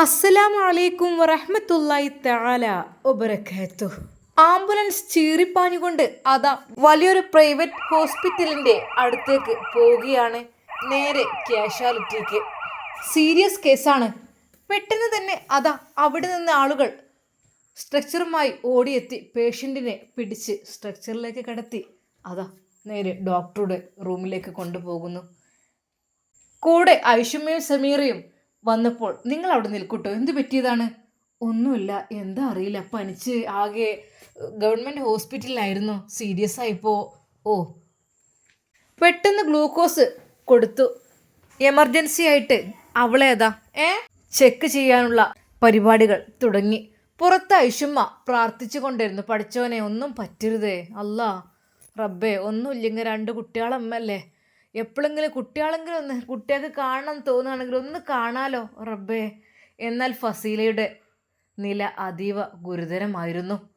അസ്സലാമു അലൈക്കും വറഹ്മത്തുള്ളാഹി തആല വബറകാത്തു. ആംബുലൻസ് ചീറിപ്പാഞ്ഞുകൊണ്ട് അതാ വലിയൊരു പ്രൈവറ്റ് ഹോസ്പിറ്റലിന്റെ അടുത്തേക്ക് പോവുകയാണ്. നേരെ ക്യാഷ്വാലിറ്റിക്ക് സീരിയസ് കേസാണ്. പെട്ടെന്ന് തന്നെ അതാ അവിടെ നിന്ന് ആളുകൾ സ്ട്രക്ചറുമായി ഓടിയെത്തി. പേഷ്യന്റിനെ പിടിച്ച് സ്ട്രക്ചറിലേക്ക് കിടത്തി. അതാ നേരെ ഡോക്ടറുടെ റൂമിലേക്ക് കൊണ്ടുപോകുന്നു. കൂടെ ഐഷുമേ സമീറയും വന്നപ്പോൾ നിങ്ങൾ അവിടെ നിൽക്കൂട്ടോ. എന്ത് പറ്റിയതാണ്? ഒന്നുമില്ല. എന്താ അറിയില്ല. പനിച്ച് ആകെ ഗവൺമെന്റ് ഹോസ്പിറ്റലിലായിരുന്നു. സീരിയസ് ആയിപ്പോ. ഓ. പെട്ടെന്ന് ഗ്ലൂക്കോസ് കൊടുത്തു. എമർജൻസി ആയിട്ട് അവളെ അതാ ഏ? ചെക്ക് ചെയ്യാനുള്ള പരിപാടികൾ തുടങ്ങി. പുറത്ത് ഐഷുമ്മ പ്രാർത്ഥിച്ചു കൊണ്ടിരുന്നു. പഠിച്ചവനെ ഒന്നും പറ്റരുതേ. അല്ല റബ്ബേ ഒന്നുമില്ലെങ്കിൽ രണ്ട് കുട്ടികളമ്മല്ലേ എപ്പോഴെങ്കിലും കുട്ടികളെങ്കിലും ഒന്ന് കുട്ടികൾക്ക് കാണണം തോന്നുകയാണെങ്കിൽ ഒന്ന് കാണാലോ റബ്ബേ. എന്നാൽ ഫസീലയുടെ നില അതീവ ഗുരുതരമായിരുന്നു.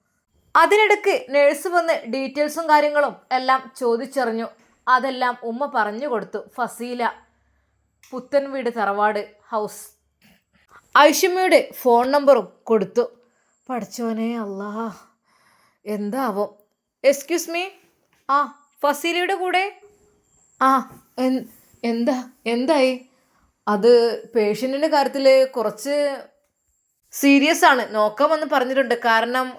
അതിനിടയ്ക്ക് നഴ്സ് വന്ന് ഡീറ്റെയിൽസും കാര്യങ്ങളും എല്ലാം ചോദിച്ചറിഞ്ഞു. അതെല്ലാം ഉമ്മ പറഞ്ഞു കൊടുത്തു. ഫസീല പുത്തൻ വീട് തറവാട് ഹൗസ് ഐഷമ്മയുടെ ഫോൺ നമ്പറും കൊടുത്തു. പഠിച്ചോനെ അല്ലാ എന്താവും? എക്സ്ക്യൂസ് മീ ആ ഫസീലയുടെ കൂടെ? ആ എന്താ എന്തായി? അത് പേഷ്യന്റിന്റെ കാര്യത്തിൽ കുറച്ച് സീരിയസ് ആണ്. നോക്കാമെന്ന് പറഞ്ഞിട്ടുണ്ട്. കാരണം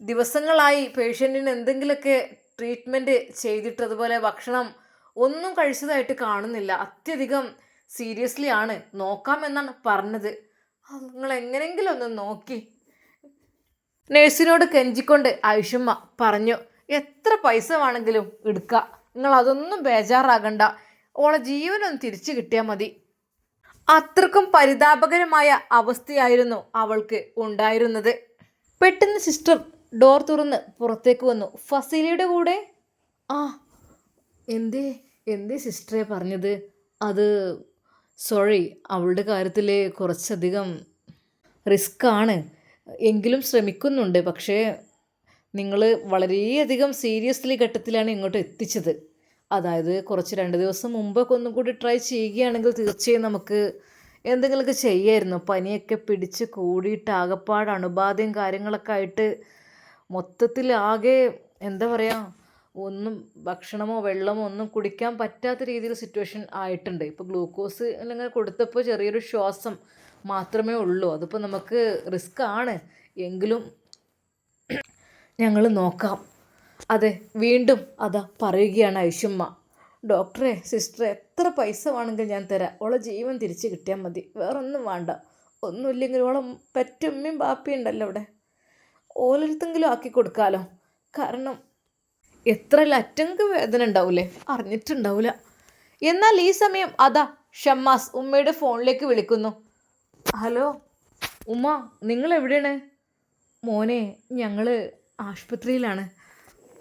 ദിവസങ്ങളായി പേഷ്യന്റിന് എന്തെങ്കിലുമൊക്കെ ട്രീറ്റ്മെന്റ് ചെയ്തിട്ട് അതുപോലെ ഭക്ഷണം ഒന്നും കഴിച്ചതായിട്ട് കാണുന്നില്ല. അത്യധികം സീരിയസ്ലി ആണ്. നോക്കാമെന്നാണ് പറഞ്ഞത്. നിങ്ങൾ എങ്ങനെയെങ്കിലും ഒന്ന് നോക്കി. നഴ്സിനോട് കെഞ്ചിക്കൊണ്ട് ഐഷുമ്മ പറഞ്ഞു എത്ര പൈസ വേണമെങ്കിലും എടുക്കുക നിങ്ങൾ അതൊന്നും ബേജാറാകണ്ട. ഓളെ ജീവനൊന്ന് തിരിച്ചു കിട്ടിയാൽ മതി. അത്രക്കും പരിതാപകരമായ അവസ്ഥയായിരുന്നു അവൾക്ക് ഉണ്ടായിരുന്നത്. പെട്ടെന്ന് സിസ്റ്റർ ഡോർ തുറന്ന് പുറത്തേക്ക് വന്നു. ഫസീലയുടെ കൂടെ? ആ എന്തേ എന്തേ സിസ്റ്ററെ പറഞ്ഞത്? അത് സോറി അവളുടെ കാര്യത്തിൽ കുറച്ചധികം റിസ്ക്കാണ്. എങ്കിലും ശ്രമിക്കുന്നുണ്ട്. പക്ഷേ നിങ്ങൾ വളരെയധികം സീരിയസ്ലി ഘട്ടത്തിലാണ് ഇങ്ങോട്ട് എത്തിച്ചത്. അതായത് കുറച്ച് രണ്ട് ദിവസം മുമ്പൊക്കെ ഒന്നും കൂടി ട്രൈ ചെയ്യുകയാണെങ്കിൽ തീർച്ചയായും നമുക്ക് എന്തെങ്കിലുമൊക്കെ ചെയ്യായിരുന്നു. പനിയൊക്കെ പിടിച്ച് കൂടിയിട്ട് ആകപ്പാട് അണുബാധയും കാര്യങ്ങളൊക്കെ ആയിട്ട് മൊത്തത്തിൽ ആകെ എന്താ പറയുക ഒന്നും ഭക്ഷണമോ വെള്ളമോ ഒന്നും കുടിക്കാൻ പറ്റാത്ത രീതിയിൽ സിറ്റുവേഷൻ ആയിട്ടുണ്ട്. ഇപ്പോൾ ഗ്ലൂക്കോസ് അല്ലെങ്കിൽ കൊടുത്തപ്പോൾ ചെറിയൊരു ശ്വാസം മാത്രമേ ഉള്ളൂ. അതിപ്പോൾ നമുക്ക് റിസ്ക് ആണ്. എങ്കിലും ഞങ്ങൾ നോക്കാം. അതെ വീണ്ടും അതാ പറയുകയാണ് ഐഷുമ്മ. ഡോക്ടറെ സിസ്റ്ററെ എത്ര പൈസ വേണമെങ്കിൽ ഞാൻ തരാം. ഓളെ ജീവൻ തിരിച്ച് കിട്ടിയാൽ മതി. വേറൊന്നും വേണ്ട. ഒന്നുമില്ലെങ്കിലും ഓളെ പെറ്റമ്മയും ബാപ്പിയും ഉണ്ടല്ലോ അവിടെ. ഓലടുത്തെങ്കിലും ആക്കി കൊടുക്കാലോ. കാരണം എത്ര ലറ്റങ്ക് വേദന ഉണ്ടാവൂലേ? അറിഞ്ഞിട്ടുണ്ടാവില്ല എന്നാൽ ഈ സമയം അതാ ഷമ്മാസ് ഉമ്മയുടെ ഫോണിലേക്ക് വിളിക്കുന്നു. ഹലോ ഉമ്മ നിങ്ങൾ എവിടെയാണ്? മോനെ ഞങ്ങൾ ആശുപത്രിയിലാണ്.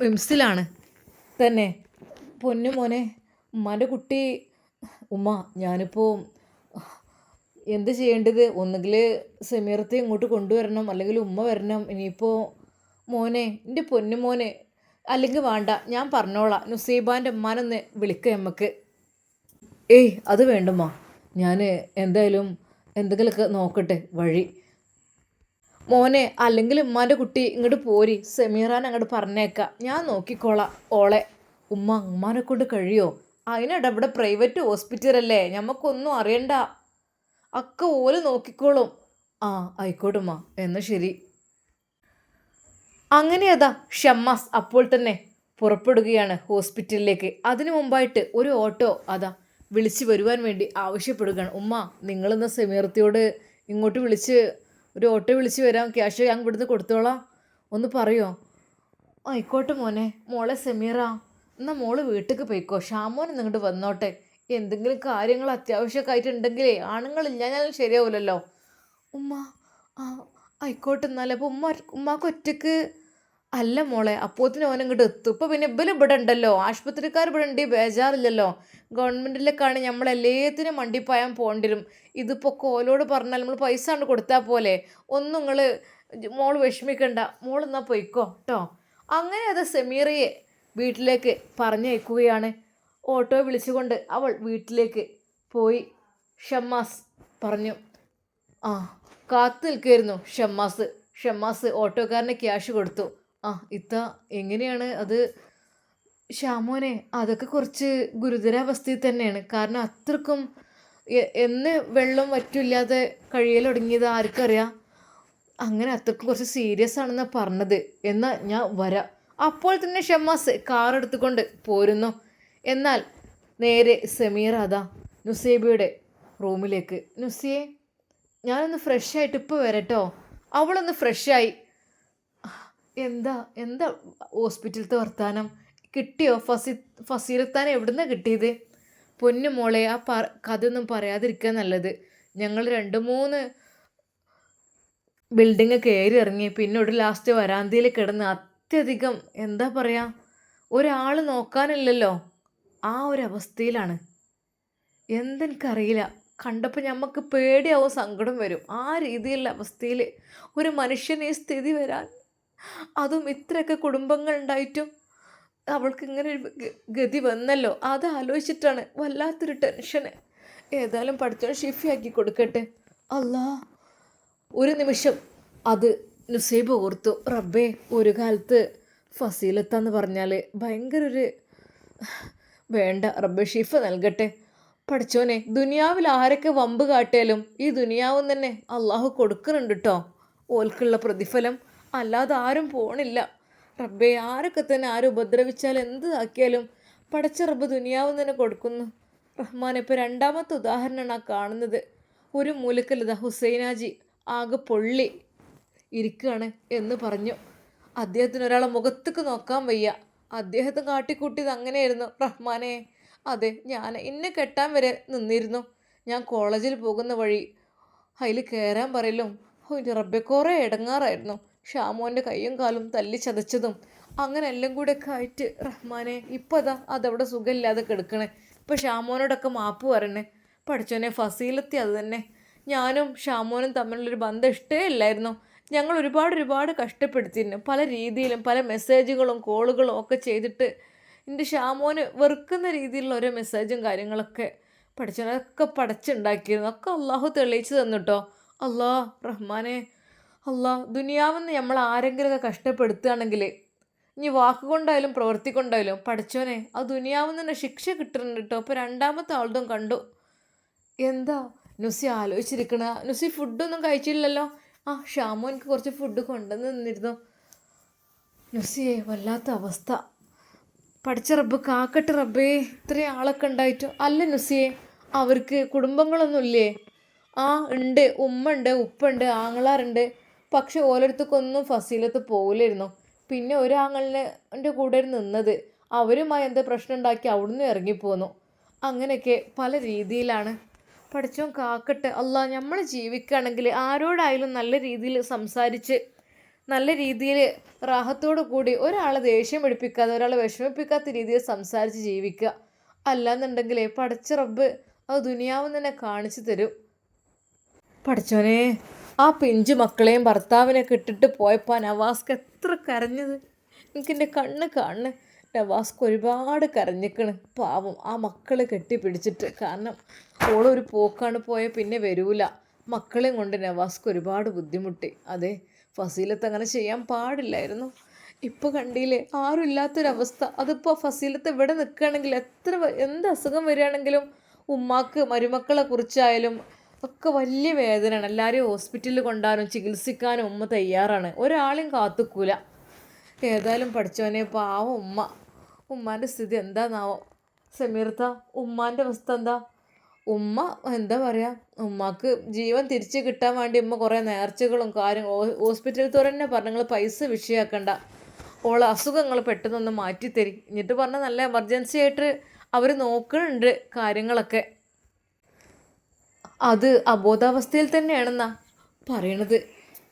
വിംസിലാണ്. തന്നെ. പൊന്നു മോനെ. ഉമ്മാന്റെ കുട്ടി. ഉമ്മ ഞാനിപ്പോൾ എന്ത് ചെയ്യേണ്ടത്? ഒന്നുകിൽ സമീറത്തെ ഇങ്ങോട്ട് കൊണ്ടുവരണം. അല്ലെങ്കിൽ ഉമ്മ വരണം. ഇനിയിപ്പോൾ മോനെ എന്റെ പൊന്നു മോനെ. അല്ലെങ്കിൽ വേണ്ട. ഞാൻ പറഞ്ഞോളാം. നുസൈബാന്റെ ഉമ്മാനൊന്ന് വിളിക്കുക നമുക്ക് ഏയ് അത് വേണ്ടമ്മ ഞാൻ എന്തായാലും എന്തെങ്കിലുമൊക്കെ നോക്കട്ടെ വഴി. മോനെ അല്ലെങ്കിൽ ഉമ്മാന്റെ കുട്ടി ഇങ്ങോട്ട് പോരി. സെമീറാൻ അങ്ങോട്ട് പറഞ്ഞേക്കാം. ഞാൻ നോക്കിക്കോളാം. ഓളെ ഉമ്മ ഉമ്മാനെ കൊണ്ട് കഴിയോ? അതിനിടെ ഇവിടെ പ്രൈവറ്റ് ഹോസ്പിറ്റലല്ലേ? ഞമ്മക്കൊന്നും അറിയണ്ട. അക്ക ഓൽ നോക്കിക്കോളും. ആ ആയിക്കോട്ടുമ്മ എന്നാൽ ശരി. അങ്ങനെ അതാ ഷമ്മാസ് അപ്പോൾ തന്നെ പുറപ്പെടുകയാണ് ഹോസ്പിറ്റലിലേക്ക്. അതിനു മുമ്പായിട്ട് ഒരു ഓട്ടോ അതാ വിളിച്ചു വരുവാൻ വേണ്ടി ആവശ്യപ്പെടുകയാണ്. ഉമ്മ നിങ്ങളിന്ന് സെമീർത്തിയോട് ഇങ്ങോട്ട് വിളിച്ച് ഒരു ഓട്ടോ വിളിച്ച് വരാം. ക്യാഷ് ഞാൻ ഇവിടുന്ന് കൊടുത്തോളാം. ഒന്ന് പറയുമോ ആയിക്കോട്ടെ മോനെ. മോളെ സെമീറ എന്നാൽ മോൾ വീട്ടിലേക്ക് പോയിക്കോ. ഷാമോൻ നിങ്ങോട്ട് വന്നോട്ടെ. എന്തെങ്കിലും കാര്യങ്ങൾ അത്യാവശ്യമൊക്കെ ആണുങ്ങളില്ല. ഞാൻ ശരിയാവില്ലല്ലോ ഉമ്മ ആ ആയിക്കോട്ടെ എന്നാലും. അപ്പോൾ ഉമ്മ ഉമ്മാക്ക് ഒറ്റയ്ക്ക് അല്ല മോളെ അപ്പോത്തിന് ഓൻ ഇങ്ങോട്ട് എത്തും. ഇപ്പോൾ പിന്നെ ഇവൽ ഇവിടെ ഉണ്ടല്ലോ. ആശുപത്രിക്കാർ ഇവിടെ ഉണ്ട് ബേജാറില്ലല്ലോ. ഗവൺമെന്റിലേക്കാണ് നമ്മൾ എല്ലാത്തിനും മണ്ടിപ്പായാൻ പോകേണ്ടി ഇതിപ്പോൾ കോലോട് പറഞ്ഞാൽ നമ്മൾ പൈസ കൊണ്ട് കൊടുത്താൽ പോലെ. ഒന്നും നിങ്ങൾ മോൾ വിഷമിക്കണ്ട. മോൾ എന്നാൽ പൊയ്ക്കോ കേട്ടോ അങ്ങനെ അത് സെമീറയെ വീട്ടിലേക്ക് പറഞ്ഞയക്കുകയാണ്. ഓട്ടോ വിളിച്ചുകൊണ്ട് അവൾ വീട്ടിലേക്ക് പോയി. ഷമ്മാസ് പറഞ്ഞു. ആ കാത്തു നിൽക്കുമായിരുന്നു ഷമ്മാസ്. ഷമ്മാസ് ഓട്ടോക്കാരന് ക്യാഷ് കൊടുത്തു. ആ ഇത്ത എങ്ങനെയാണ് അത്? ഷാമോനെ അതൊക്കെ കുറച്ച് ഗുരുതരാവസ്ഥയിൽ തന്നെയാണ്. കാരണം അത്രക്കും എന്ന് വെള്ളം വറ്റില്ലാതെ കഴിയൽ തുടങ്ങിയത് ആർക്കറിയാം? അങ്ങനെ അത്രക്കും കുറച്ച് സീരിയസ് ആണെന്നാണ് പറഞ്ഞത്. എന്നാൽ ഞാൻ വരാം. അപ്പോൾ തന്നെ ഷമ്മാസ് കാർ എടുത്തുകൊണ്ട് പോരുന്നു. എന്നാൽ നേരെ സമീർ അതാ നുസേബിയുടെ റൂമിലേക്ക് നുസിയെ ഞാനൊന്ന് ഫ്രഷ് ആയിട്ട് ഇപ്പോൾ വരട്ടോ. അവളൊന്ന് ഫ്രഷായി എന്താ എന്താ ഹോസ്പിറ്റലത്തെ വർത്താനം? കിട്ടിയോ? ഫസി ഫസീലത്താൻ എവിടുന്ന കിട്ടിയത്? പൊന്നു മോളെ ആ പറ കഥയൊന്നും പറയാതിരിക്കാൻ നല്ലത്. ഞങ്ങൾ രണ്ട് മൂന്ന് ബിൽഡിങ് കയറി ഇറങ്ങി പിന്നെ ഒരു ലാസ്റ്റ് വരാന്തയിൽ കിടന്ന് അത്യധികം എന്താ പറയുക ഒരാൾ നോക്കാനില്ലല്ലോ. ആ ഒരു അവസ്ഥയിലാണ്. എന്തെനിക്കറിയില്ല. കണ്ടപ്പോൾ ഞമ്മക്ക് പേടിയാവും സങ്കടം വരും. ആ രീതിയിലുള്ള അവസ്ഥയിൽ ഒരു മനുഷ്യന് ഈ സ്ഥിതി വരാൻ അതും ഇത്രയൊക്കെ കുടുംബങ്ങൾ ഉണ്ടായിട്ടും അവൾക്ക് ഇങ്ങനെ ഒരു ഗതി വന്നല്ലോ. അത് ആലോചിച്ചിട്ടാണ് വല്ലാത്തൊരു ടെൻഷന് ഏതായാലും പഠിച്ചോ ഷിഫിയാക്കി കൊടുക്കട്ടെ. അല്ലാ ഒരു നിമിഷം അത് നുസൈബ് ഓർത്തു. റബ്ബേ ഒരു കാലത്ത് ഫസീലത്താന്ന് പറഞ്ഞാൽ ഭയങ്കര ഒരു വേണ്ട റബ്ബെ ഷിഫ് നൽകട്ടെ. പഠിച്ചോനെ ദുനിയാവിൽ ആരൊക്കെ വമ്പ് കാട്ടിയാലും ഈ ദുനിയാവും തന്നെ അള്ളാഹു കൊടുക്കുന്നുണ്ട് കേട്ടോ ഓൽക്കുള്ള പ്രതിഫലം അല്ലാതെ ആരും പോണില്ല. റബ്ബെ ആരൊക്കെ തന്നെ ആരും ഉപദ്രവിച്ചാൽ എന്ത് ആക്കിയാലും പടച്ച റബ്ബ് ദുനിയാവും തന്നെ കൊടുക്കുന്നു. റഹ്മാൻ ഇപ്പോൾ രണ്ടാമത്തെ ഉദാഹരണമാണ് ആ കാണുന്നത്. ഒരു മൂലക്കല്ലത ഹുസൈനാജി ആകെ പൊള്ളി ഇരിക്കുകയാണ് എന്ന് പറഞ്ഞു. അദ്ദേഹത്തിന് ഒരാളെ മുഖത്തേക്ക് നോക്കാൻ വയ്യ. അദ്ദേഹത്തെ കാട്ടിക്കൂട്ടിയത് അങ്ങനെയായിരുന്നു. റഹ്മാനെ അതെ ഞാൻ എന്നെ കെട്ടാൻ വരെ നിന്നിരുന്നു. ഞാൻ കോളേജിൽ പോകുന്ന വഴി അതിൽ കയറാൻ പറയലും റബ്ബെ കുറേ ഇടങ്ങാറായിരുന്നു. ഷാമോന്റെ കൈയും കാലും തല്ലി ചതച്ചതും അങ്ങനെ എല്ലാം കൂടെ ഒക്കെ ആയിട്ട് റഹ്മാനെ ഇപ്പം അതാ അതവിടെ സുഖമില്ലാതെ കിടക്കണേ. ഇപ്പം ഷാമോനോടൊക്കെ മാപ്പ് പറയണേ. പഠിച്ചോനെ ഫസീലത്തി അത് തന്നെ. ഞാനും ഷാമോനും തമ്മിലുള്ളൊരു ബന്ധം ഇഷ്ടേ ഇല്ലായിരുന്നു. ഞങ്ങൾ ഒരുപാട് ഒരുപാട് കഷ്ടപ്പെടുത്തിയിരുന്നു. പല രീതിയിലും പല മെസ്സേജുകളും കോളുകളും ഒക്കെ ചെയ്തിട്ട് എന്റെ ഷാമോന് വെറുക്കുന്ന രീതിയിലുള്ള ഓരോ മെസ്സേജും കാര്യങ്ങളൊക്കെ പഠിച്ചവനൊക്കെ പടച്ചുണ്ടാക്കിയിരുന്നു ഒക്കെ അള്ളാഹു തെളിയിച്ചു തന്നിട്ടോ അള്ളാ റഹ്മാനെ അള്ളാ ദുനിയാവെന്ന് നമ്മൾ ആരെങ്കിലുമൊക്കെ കഷ്ടപ്പെടുത്തുകയാണെങ്കിൽ ഇനി വാക്കുകൊണ്ടായാലും പ്രവൃത്തി കൊണ്ടായാലും പഠിച്ചോനെ ആ ദുനിയാവെന്ന് തന്നെ ശിക്ഷ കിട്ടുന്നുണ്ട് കേട്ടോ. അപ്പോൾ രണ്ടാമത്തെ ആളും കണ്ടു. എന്താ നുസി ആലോചിച്ചിരിക്കണ? നുസി ഫുഡൊന്നും കഴിച്ചില്ലല്ലോ? ആ ഷാമു എനിക്ക് കുറച്ച് ഫുഡ് കൊണ്ടുവന്ന് നിന്നിരുന്നു നുസിയെ വല്ലാത്ത അവസ്ഥ. പഠിച്ച റബ്ബ് കാക്കട്ട് റബ്ബേ ഇത്രയും ആളൊക്കെ ഉണ്ടായിട്ടു. അല്ല നുസിയെ അവർക്ക് കുടുംബങ്ങളൊന്നുമില്ലേ? ആ ഉണ്ട് ഉമ്മ ഉണ്ട് ഉപ്പുണ്ട് ആങ്ങളാറുണ്ട് പക്ഷെ ഓരോരുത്തർക്കൊന്നും ഫസീലത്ത് പോകില്ലായിരുന്നു പിന്നെ ഒരു ആങ്ങളിന്റെ കൂടെ നിന്നത് അവരുമായി എന്താ പ്രശ്നം ഉണ്ടാക്കി അവിടുന്ന് ഇറങ്ങിപ്പോന്നു. അങ്ങനെയൊക്കെ പല രീതിയിലാണ്. പഠിച്ചോൻ കാക്കട്ടെ. അല്ല നമ്മൾ ജീവിക്കുകയാണെങ്കിൽ ആരോടായാലും നല്ല രീതിയിൽ സംസാരിച്ച് നല്ല രീതിയിൽ റാഹത്തോടു കൂടി ഒരാളെ ദേഷ്യം പിടിപ്പിക്കാതെ ഒരാളെ വിഷമിപ്പിക്കാത്ത രീതിയിൽ സംസാരിച്ച് ജീവിക്കുക. അല്ലാന്നുണ്ടെങ്കിൽ പടച്ച റബ്ബ് അത് ദുനിയാവ് തന്നെ കാണിച്ചു തരും. പഠിച്ചോനെ ആ പിഞ്ചു മക്കളെയും ഭർത്താവിനെ കിട്ടിട്ട് പോയപ്പോൾ നവാസ്ക്ക് എത്ര കരഞ്ഞത്. എനിക്കെന്റെ കണ്ണ് കാണുന്നു നവാസ്ക്ക് ഒരുപാട് കരഞ്ഞിക്കണ്. പാവം ആ മക്കളെ കെട്ടിപ്പിടിച്ചിട്ട്. കാരണം ഓളൊരു പോക്കാണ് പോയ പിന്നെ വരൂല. മക്കളെയും കൊണ്ട് നവാസ്ക്ക് ഒരുപാട് ബുദ്ധിമുട്ടി. അതെ ഫസീലത്ത് അങ്ങനെ ചെയ്യാൻ പാടില്ലായിരുന്നു. ഇപ്പോൾ കണ്ടില്ലേ ആരും ഇല്ലാത്തൊരവസ്ഥ. അതിപ്പോൾ ഫസീലത്ത് ഇവിടെ നിൽക്കുകയാണെങ്കിൽ എത്ര എന്ത് അസുഖം വരികയാണെങ്കിലും ഉമ്മാക്ക് മരുമക്കളെ കുറിച്ചായാലും ഒക്കെ വലിയ വേദനയാണ്. എല്ലാവരെയും ഹോസ്പിറ്റലിൽ കൊണ്ടാനും ചികിത്സിക്കാനും ഉമ്മ തയ്യാറാണ്. ഒരാളെയും കാത്തുക്കൂല. ഏതായാലും പഠിച്ചവനെ പാവം ഉമ്മ. ഉമ്മാന്റെ സ്ഥിതി എന്താന്നാവോ? സമീർത്ത ഉമ്മാന്റെ അവസ്ഥ എന്താ? ഉമ്മ എന്താ പറയുക ഉമ്മാക്ക് ജീവൻ തിരിച്ച് കിട്ടാൻ വേണ്ടി ഉമ്മ കുറേ നേർച്ചകളും കാര്യം ഹോസ്പിറ്റലിൽ തന്നെ പറഞ്ഞു. നിങ്ങൾ പൈസ വിഷയമാക്കണ്ട ഓളെ അസുഖങ്ങൾ പെട്ടെന്നൊന്ന് മാറ്റിത്തരി. എന്നിട്ട് പറഞ്ഞാൽ നല്ല എമർജൻസി ആയിട്ട് അവർ നോക്കുന്നുണ്ട് കാര്യങ്ങളൊക്കെ. അത് അബോധാവസ്ഥയിൽ തന്നെയാണെന്നാ പറയണത്.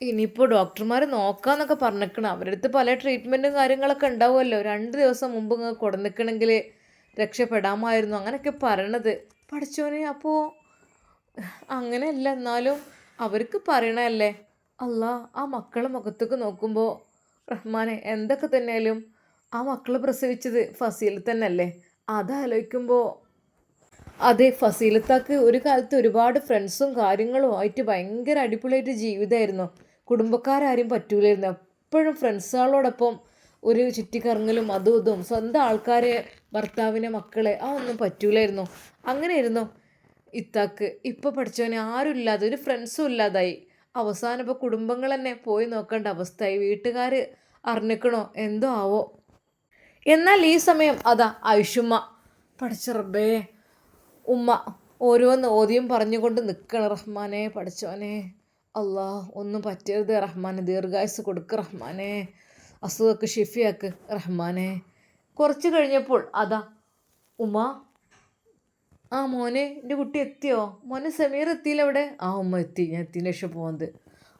ഇനിയിപ്പോൾ ഡോക്ടർമാർ നോക്കാന്നൊക്കെ പറഞ്ഞേക്കണം അവരുടെ അടുത്ത് പല ട്രീറ്റ്മെന്റും കാര്യങ്ങളൊക്കെ ഉണ്ടാവുമല്ലോ. രണ്ട് ദിവസം മുമ്പ് ഇങ്ങ് കൊടുന്നിക്കണമെങ്കിൽ രക്ഷപ്പെടാമായിരുന്നു. അങ്ങനെയൊക്കെ പറയണത്. പഠിച്ചോനെ അപ്പോൾ അങ്ങനെയല്ല. എന്നാലും അവർക്ക് പറയണല്ലേ അല്ല ആ മക്കളെ മുഖത്തേക്ക് നോക്കുമ്പോൾ റഹ്മാനെ എന്തൊക്കെ തന്നെയാലും ആ മക്കൾ പ്രസവിച്ചത് ഫസീൽ തന്നെയല്ലേ അതാലോചിക്കുമ്പോൾ അതെ ഫസീലത്താക്ക് ഒരു കാലത്ത് ഒരുപാട് ഫ്രണ്ട്സും കാര്യങ്ങളും ആയിട്ട് ഭയങ്കര അടിപൊളിയായിട്ട് ജീവിതമായിരുന്നു കുടുംബക്കാരും പറ്റൂലായിരുന്നു. എപ്പോഴും ഫ്രണ്ട്സുകളോടൊപ്പം ഒരു ചുറ്റിക്കറങ്ങലും അതും ഇതും സ്വന്തം ആൾക്കാരെ ഭർത്താവിനെ മക്കളെ ആ ഒന്നും പറ്റൂലായിരുന്നു. അങ്ങനെയായിരുന്നു ഇത്താക്ക്. ഇപ്പോൾ പഠിച്ചവനെ ആരും ഇല്ലാതെ ഒരു ഫ്രണ്ട്സും ഇല്ലാതായി. അവസാനം ഇപ്പോൾ കുടുംബങ്ങൾ തന്നെ പോയി നോക്കേണ്ട അവസ്ഥയായി. വീട്ടുകാർ അറിഞ്ഞിക്കണോ? എന്തോ ആവോ? എന്നാൽ ഈ സമയം അതാ ഐഷുമ്മ. പഠിച്ച റബ്ബേ ഉമ്മ ഓരോന്ന് ഓതിയും പറഞ്ഞുകൊണ്ട് നിൽക്കണം റഹ്മാനെ പഠിച്ചോനെ അള്ളാ ഒന്നും പറ്റരുത് റഹ്മാനെ. ദീർഘായുസ് കൊടുക്ക് റഹ്മാനെ. അസുഖക്ക് ഷിഫിയാക്ക് റഹ്മാനെ. കുറച്ച് കഴിഞ്ഞപ്പോൾ അതാ ഉമ്മ ആ മോനെ എന്റെ കുട്ടി എത്തിയോ? മോനെ സമീർ എത്തിയില്ല അവിടെ? ആ ഉമ്മ എത്തി. ഞാൻ എത്തിന്റെ ശേഷം പോകുന്നത്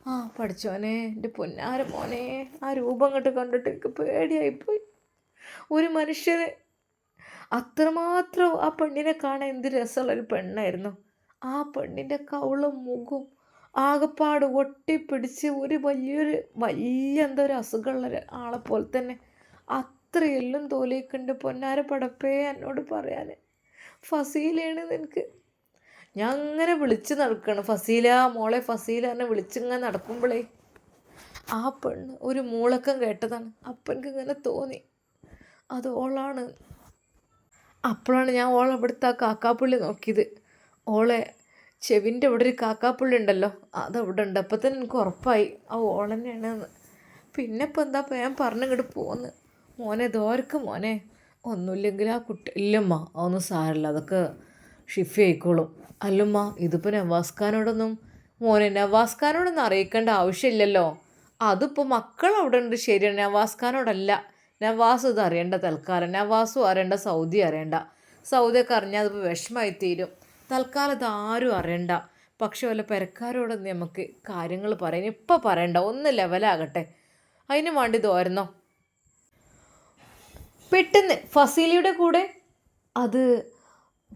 ആ പഠിച്ചോനെ എന്റെ പൊന്നാര മോനെ. ആ രൂപം കണ്ടിട്ട് എനിക്ക് പേടിയായിപ്പോയി. ഒരു മനുഷ്യന് അത്രമാത്രം ആ പെണ്ണിനെ കാണാൻ എന്ത് രസമുള്ളൊരു പെണ്ണായിരുന്നു. ആ പെണ്ണിന്റെ കവളും മുഖവും ആകപ്പാട് ഒട്ടിപ്പിടിച്ച് ഒരു വലിയൊരു വലിയ എന്തോ ഒരു അസുഖമുള്ള ആളെ പോലെ തന്നെ. അത്രയെല്ലാം തോലേക്കുണ്ട് പൊന്നാര പടപ്പേ എന്നോട് പറയാൻ ഫസീലാണ് നിനക്ക്. ഞാൻ അങ്ങനെ വിളിച്ച് നടക്കണം. ഫസീല മോളെ ഫസീല എന്നെ വിളിച്ചിങ്ങനെ നടക്കുമ്പോഴേ ആ പെണ്ണ് ഒരു മൂളക്കം കേട്ടതാണ്. അപ്പനക്ക് ഇങ്ങനെ തോന്നി. അതോളാണ് അപ്പോഴാണ് ഞാൻ ഓളെ അവിടുത്തെ ആ കാക്കാപ്പുള്ളി നോക്കിയത്. ഓളെ ചെവിന്റെ അവിടെ ഒരു കാക്കാപ്പുള്ളി ഉണ്ടല്ലോ അതവിടെ ഉണ്ട്. അപ്പം തന്നെ എനിക്ക് ഉറപ്പായി. ആ ഓൾ തന്നെയാണെന്ന് പിന്നെ ഇപ്പം എന്താ ഞാൻ പറഞ്ഞിങ്ങോട്ട് പോന്ന്. മോനെ ദോരക്ക് മോനെ? ഒന്നുമില്ലെങ്കിൽ ആ കുട്ടി ഇല്ലമ്മ അതൊന്നും സാരമില്ല. അതൊക്കെ ഷിഫ്റ്റ് ആയിക്കോളും. അല്ലമ്മ ഇതിപ്പോൾ നവാസ്ഖാനോടൊന്നും മോനെ നവാസ്ഖാനോടൊന്നും അറിയിക്കേണ്ട ആവശ്യമില്ലല്ലോ. അതിപ്പോൾ മക്കൾ അവിടെ ഉണ്ട്. ശരിയാണ് നവാസ്ഖാനോടല്ല നവാസ് ഇത് അറിയേണ്ട തൽക്കാലം. നവാസും അറിയേണ്ട സൗദി അറിയേണ്ട. സൗദിയൊക്കെ അറിഞ്ഞാൽ അതിപ്പോൾ വിഷമായി തീരും. തൽക്കാലം ഇത് ആരും അറിയണ്ട. പക്ഷെ വല്ല പെരക്കാരോട് നമുക്ക് കാര്യങ്ങൾ പറയാൻ ഇപ്പം പറയണ്ട ഒന്ന് ലെവലാകട്ടെ. അതിന് വേണ്ടി ഇതായിരുന്നോ പെട്ടെന്ന് ഫസീലിയുടെ കൂടെ അത്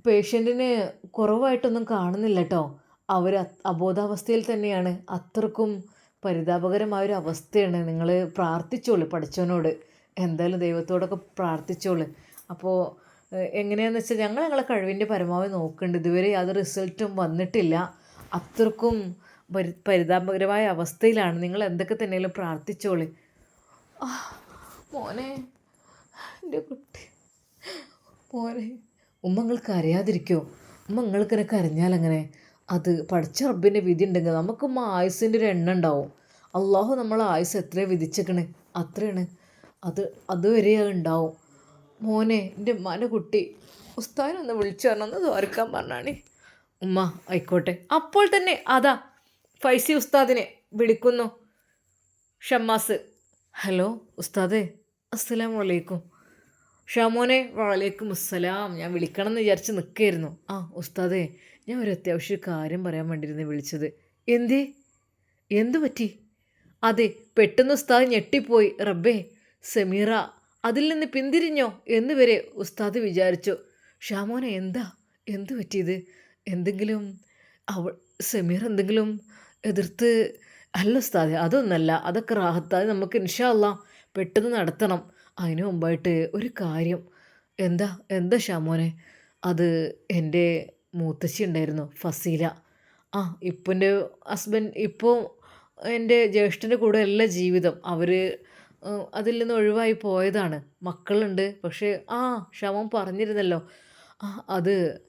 പേഷ്യന്റിന് കുറവായിട്ടൊന്നും കാണുന്നില്ല കേട്ടോ അവർ അബോധാവസ്ഥയിൽ തന്നെയാണ്. അത്രക്കും പരിതാപകരമായ ഒരു അവസ്ഥയാണ് നിങ്ങൾ പ്രാർത്ഥിച്ചോളൂ പഠിച്ചവനോട്. എന്തായാലും ദൈവത്തോടൊക്കെ പ്രാർത്ഥിച്ചോളൂ. അപ്പോൾ എങ്ങനെയാന്ന് വെച്ചാൽ ഞങ്ങൾ ഞങ്ങളെ കഴിവിന്റെ പരമാവധി നോക്കുന്നുണ്ട് ഇതുവരെ അത് റിസൾട്ടും വന്നിട്ടില്ല. അത്രക്കും പരി പരിതാപകരമായ അവസ്ഥയിലാണ്. നിങ്ങൾ എന്തൊക്കെ തന്നെയാലും പ്രാർത്ഥിച്ചോളി. മോനെ എന്റെ കുട്ടി. മോനെ ഉമ്മ നിങ്ങൾക്ക് അറിയാതിരിക്കോ? ഉമ്മ കരഞ്ഞാൽ അങ്ങനെ അത് പഠിച്ച റബ്ബിന്റെ വിധി ഉണ്ടെങ്കിൽ നമുക്ക് ഉമ്മ ആയുസിന്റെ ഒരു എണ്ണ ഉണ്ടാവും. അള്ളാഹു നമ്മളെ ആയുസ് എത്രയാണ് വിധിച്ചേക്കണേ? അത്രയാണ്. അത് അതുവരെ അത് ഉണ്ടാവും. മോനെ എന്റെ ഉമ്മാന്റെ കുട്ടി. ഉസ്താദിനൊന്ന് വിളിച്ചു പറഞ്ഞൊന്ന് ദ്വാരക്കാൻ പറഞ്ഞാണേ. ഉമ്മ ആയിക്കോട്ടെ. അപ്പോൾ തന്നെ അതാ ഫൈസി ഉസ്താദിനെ വിളിക്കുന്നു. ഷമ്മാസ്. ഹലോ ഉസ്താദേ അസ്സലാം വലൈക്കും ഷാമോനെ വാലേക്കും അസ്സലാം. ഞാൻ വിളിക്കണം എന്ന് വിചാരിച്ച് നിൽക്കായിരുന്നു ആ ഉസ്താദേ ഞാൻ ഒരു അത്യാവശ്യ കാര്യം പറയാൻ വേണ്ടിയിരുന്നു വിളിച്ചത്. എന്തേ? എന്തു പറ്റി? അതെ പെട്ടെന്ന് ഉസ്താദ് ഞെട്ടിപ്പോയി. റബ്ബേ സമീറ അതിൽ നിന്ന് പിന്തിരിഞ്ഞോ എന്ന് വരെ ഉസ്താദ് വിചാരിച്ചു. ഷാമോന എന്താ? എന്തു പറ്റിയത്? എന്തെങ്കിലും അവൾ സമീർ എന്തെങ്കിലും എതിർത്ത്? അല്ല ഉസ്താദെ അതൊന്നല്ല. അതൊക്കെ റാഹത്താതെ നമുക്ക് ഇൻഷാല്ല പെട്ടെന്ന് നടത്തണം. അതിനു മുമ്പായിട്ട് ഒരു കാര്യം. എന്താ? എന്താ ഷാമോനെ? അത് എന്റെ മൂത്തശ്ശി ഉണ്ടായിരുന്നു ഫസീല. ആ ഇപ്പന്റെ ഹസ്ബൻഡ് ഇപ്പോൾ എന്റെ ജ്യേഷ്ഠന്റെ കൂടെ എല്ലാ ജീവിതം. അവർ അതിൽ നിന്ന് ഒഴിവായി പോയതാണ്. മക്കളുണ്ട്. പക്ഷേ ആ ഷമം പറഞ്ഞിരുന്നല്ലോ. അത്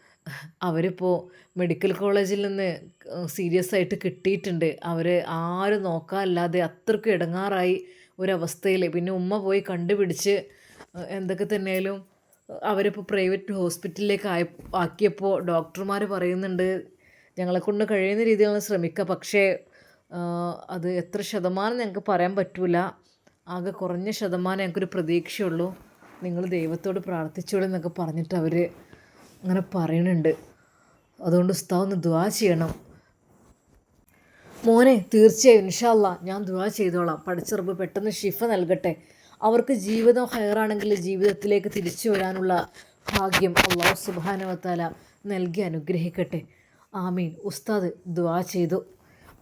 അവരിപ്പോൾ മെഡിക്കൽ കോളേജിൽ നിന്ന് സീരിയസ് ആയിട്ട് കിട്ടിയിട്ടുണ്ട്. അവർ ആരും നോക്കാനല്ലാതെ അത്രയ്ക്ക് ഇടങ്ങാറായി ഒരവസ്ഥയിൽ പിന്നെ ഉമ്മ പോയി കണ്ടുപിടിച്ച് എന്തൊക്കെ തന്നെയാലും അവരിപ്പോൾ പ്രൈവറ്റ് ഹോസ്പിറ്റലിലേക്ക് ആയി ആക്കിയപ്പോൾ ഡോക്ടർമാർ പറയുന്നുണ്ട് ഞങ്ങളെ കൊണ്ട് കഴിയുന്ന രീതിയിലാണ് ശ്രമിക്കുക പക്ഷേ അത് എത്ര ശതമാനം ഞങ്ങൾക്ക് പറയാൻ പറ്റൂല. ആകെ കുറഞ്ഞ ശതമാനം ഞങ്ങൾക്കൊരു പ്രതീക്ഷയുള്ളൂ. നിങ്ങൾ ദൈവത്തോട് പ്രാർത്ഥിച്ചോളൂ എന്നൊക്കെ പറഞ്ഞിട്ട് അവർ അങ്ങനെ പറയുന്നുണ്ട് അതുകൊണ്ട് ഉസ്താവ് ഒന്ന് ദുവാ ചെയ്യണം. മോനെ തീർച്ചയായും ഇൻഷാല്ല ഞാൻ ദുവാ ചെയ്തോളാം. പഠിച്ചെറുപ്പ് പെട്ടെന്ന് ഷിഫ നൽകട്ടെ. അവർക്ക് ജീവിതം ഹയറാണെങ്കിൽ ജീവിതത്തിലേക്ക് തിരിച്ചു വരാനുള്ള ഭാഗ്യം അള്ളാഹു സുബാനവത്താല നൽകി അനുഗ്രഹിക്കട്ടെ. ആമീൻ. ഉസ്താദ് ദുവാ ചെയ്തു.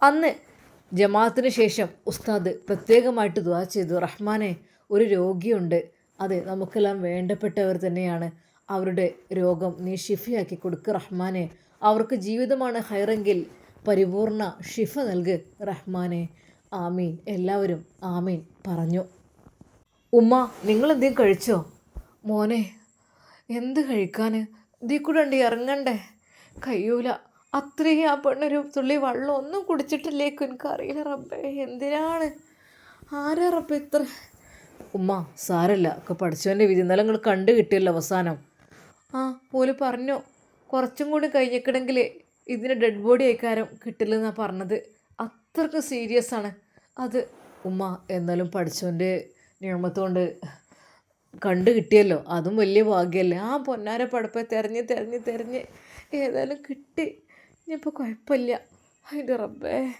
അന്ന് ജമാഅത്തിന് ശേഷം ഉസ്താദ് പ്രത്യേകമായിട്ട് ദുവാ ചെയ്തു. റഹ്മാനെ ഒരു രോഗിയുണ്ട്. അതെ നമുക്കെല്ലാം വേണ്ടപ്പെട്ടവർ തന്നെയാണ്. അവരുടെ രോഗം നീ ഷിഫയാക്കി കൊടുക്ക് റഹ്മാനെ. അവർക്ക് ജീവിതമാണ് ഹൈറെങ്കിൽ പരിപൂർണ ഷിഫ നൽക് റഹ്മാനെ. ആമീൻ. എല്ലാവരും ആമീൻ പറഞ്ഞു. ഉമ്മ നിങ്ങൾ എന്തെങ്കിലും കഴിച്ചോ? മോനെ എന്ത് കഴിക്കാൻ ഇതിൽ കൂടെ ഉണ്ട് ഇറങ്ങണ്ടേ? കഴിയൂല അത്രയും ആ പെണ്ണൊരു തുള്ളി വെള്ളം ഒന്നും കുടിച്ചിട്ടില്ലേക്കും എനിക്കറിയില്ല റബ്ബേ. എന്തിനാണ്? ആരാ റബ്ബേ ഇത്ര? ഉമ്മ സാരല്ല. ഒക്കെ പഠിച്ചവന്റെ വിധി. എന്നാലും നിങ്ങൾ കണ്ടു കിട്ടിയല്ലോ അവസാനം. ആ പോലും പറഞ്ഞു കുറച്ചും കൂടി കഴിഞ്ഞിക്കണമെങ്കിൽ ഇതിന് ഡെഡ് ബോഡി ആയിക്കാരം കിട്ടില്ലെന്നാണ് പറഞ്ഞത്. അത്രയ്ക്ക് സീരിയസ് ആണ്. അത് ഉമ്മ എന്നാലും പഠിച്ചവന്റെ നിയമത്തുകൊണ്ട് കണ്ടു കിട്ടിയല്ലോ. അതും വലിയ ഭാഗ്യമല്ലേ ആ പൊന്നാര പടപ്പെ തിരഞ്ഞ് തിരഞ്ഞ് തിരഞ്ഞ് ഏതായാലും കിട്ടി. ഇനിയിപ്പോൾ കുഴപ്പമില്ല അതിന്റെ റബ്ബേ.